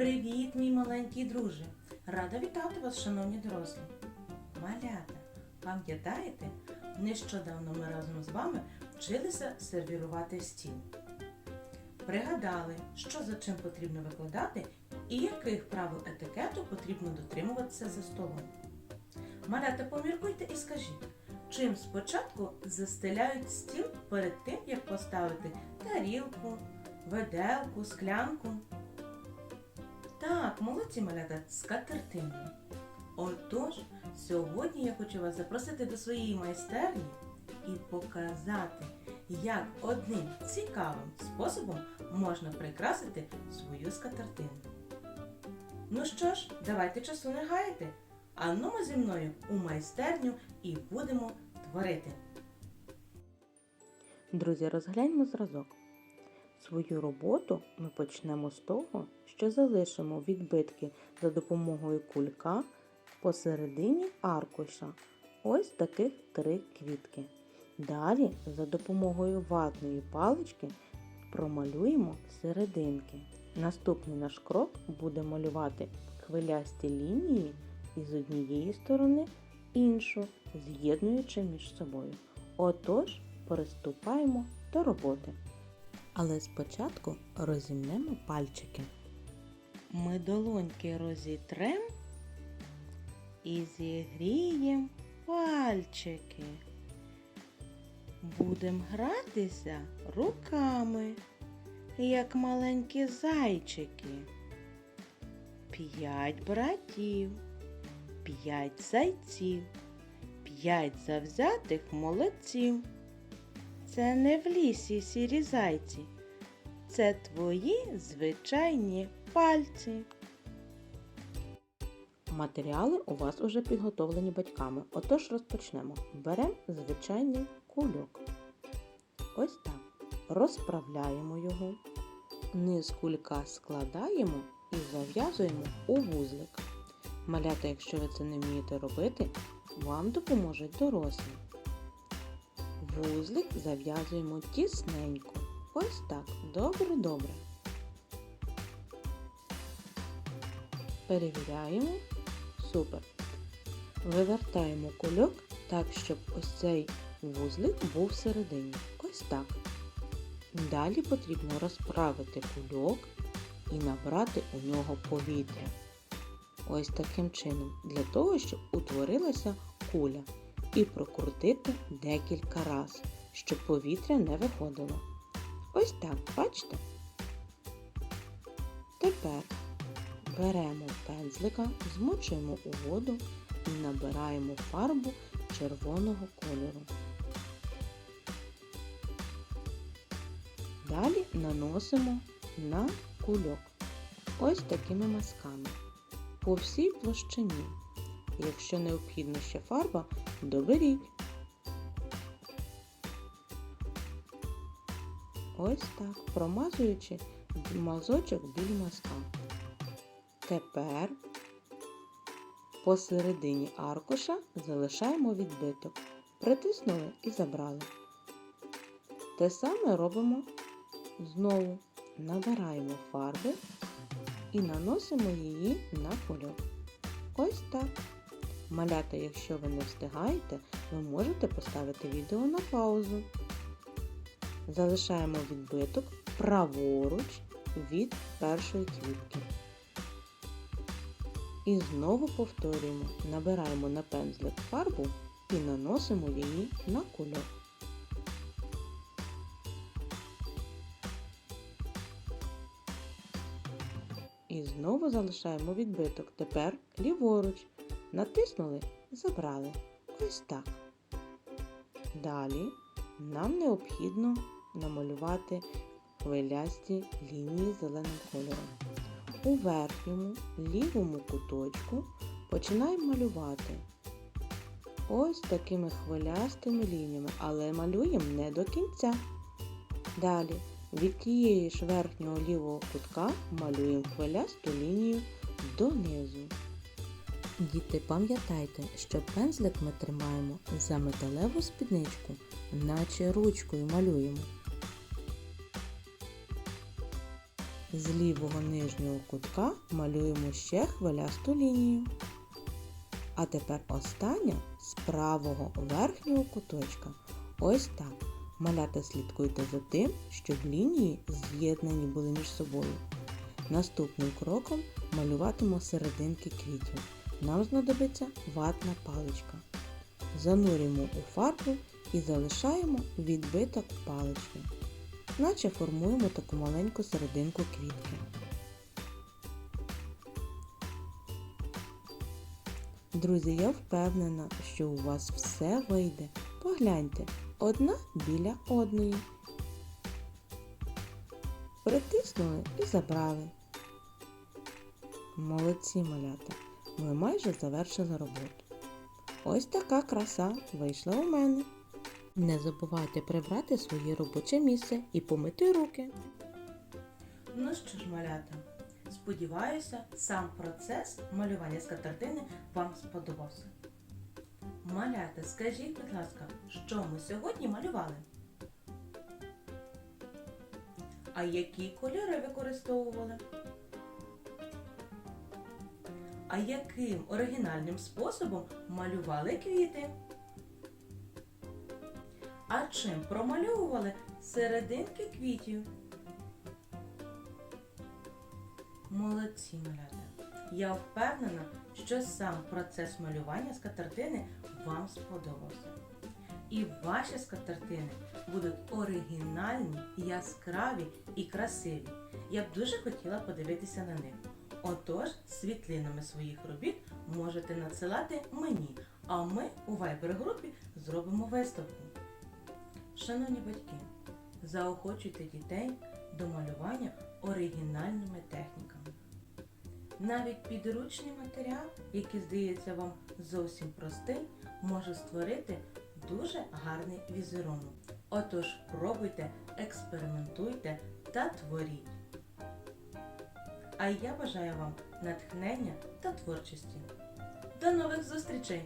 Привіт, мій маленький друже! Рада вітати вас, шановні дорослі. Малята, пам'ятаєте, нещодавно ми разом з вами вчилися сервірувати стіл. Пригадали, що за чим потрібно викладати і яких правил етикету потрібно дотримуватися за столом. Малята, поміркуйте і скажіть, чим спочатку застеляють стіл перед тим, як поставити тарілку, веделку, склянку. Так, молодці малята, скатертиною. Отож, сьогодні я хочу вас запросити до своєї майстерні і показати, як одним цікавим способом можна прикрасити свою скатертину. Ну що ж, давайте часу не гаяти, а ну ми зі мною у майстерню і будемо творити. Друзі, розгляньмо зразок. Свою роботу ми почнемо з того, що залишимо відбитки за допомогою кулька посередині аркуша. Ось таких три квітки. Далі за допомогою ватної палички промалюємо серединки. Наступний наш крок буде малювати хвилясті лінії і з однієї сторони іншу, з'єднуючи між собою. Отож, приступаємо до роботи. Але спочатку розімнемо пальчики. Ми долоньки розітрем і зігріємо пальчики. Будем гратися руками, як маленькі зайчики. П'ять братів, п'ять зайців, п'ять завзятих молодців. Це не в лісі сірі зайці, це твої звичайні пальці. Матеріали у вас уже підготовлені батьками. Отож розпочнемо. Беремо звичайний кульок. Ось так. Розправляємо його. Низ кулька складаємо і зав'язуємо у вузлик. Малята, якщо ви це не вмієте робити, вам допоможуть дорослі. Вузлик зав'язуємо тісненько. Ось так. Добре-добре. Перевіряємо. Супер. Вивертаємо кульок так, щоб ось цей вузлик був всередині. Ось так. Далі потрібно розправити кульок і набрати у нього повітря. Ось таким чином, для того, щоб утворилася куля і прокрутити декілька разів, щоб повітря не виходило. Ось так, бачите? Тепер беремо пензлика, змочуємо у воду і набираємо фарбу червоного кольору. Далі наносимо на кульок ось такими мазками по всій площині. Якщо необхідна ще фарба, доберіть. Ось так, промазуючи мазочок біля мазка. Тепер посередині аркуша залишаємо відбиток. Притиснули і забрали. Те саме робимо знову. Набираємо фарби і наносимо її на кульок. Ось так. Малята, якщо ви не встигаєте, ви можете поставити відео на паузу. Залишаємо відбиток праворуч від першої квітки. І знову повторюємо, набираємо на пензлик фарбу і наносимо її на кульок. І знову залишаємо відбиток. Тепер ліворуч. Натиснули, забрали. Ось так. Далі нам необхідно намалювати хвилясті лінії зеленим кольором. У верхньому лівому куточку починаємо малювати ось такими хвилястими лініями, але малюємо не до кінця. Далі від тієї ж верхнього лівого кутка малюємо хвилясту лінію донизу. Діти, пам'ятайте, що пензлик ми тримаємо за металеву спідничку, наче ручкою малюємо. З лівого нижнього кутка малюємо ще хвилясту лінію. А тепер остання з правого верхнього куточка. Ось так. Малята слідкуйте за тим, щоб лінії з'єднані були між собою. Наступним кроком малюватимемо серединки квітів. Нам знадобиться ватна паличка. Занурюємо у фарбу і залишаємо відбиток палички, наче формуємо таку маленьку серединку квітки. Друзі, я впевнена, що у вас все вийде. Погляньте, одна біля одної. Притиснули і забрали. Молодці малята. Ми майже завершили роботу. Ось така краса вийшла у мене. Не забувайте прибрати своє робоче місце і помити руки. Ну що ж, малята, сподіваюся, сам процес малювання скатертини вам сподобався. Малята, скажіть, будь ласка, що ми сьогодні малювали? А які кольори використовували? А яким оригінальним способом малювали квіти? А чим промальовували серединки квітів? Молодці, малята! Я впевнена, що сам процес малювання скатертини вам сподобався. І ваші скатертини будуть оригінальні, яскраві і красиві. Я б дуже хотіла подивитися на них. Отож, світлинами своїх робіт можете надсилати мені, а ми у Viber-групі зробимо виставку. Шановні батьки, заохочуйте дітей до малювання оригінальними техніками. Навіть підручний матеріал, який здається вам зовсім простий, може створити дуже гарний візерунок. Отож, пробуйте, експериментуйте та творіть. А я бажаю вам натхнення та творчості. До нових зустрічей!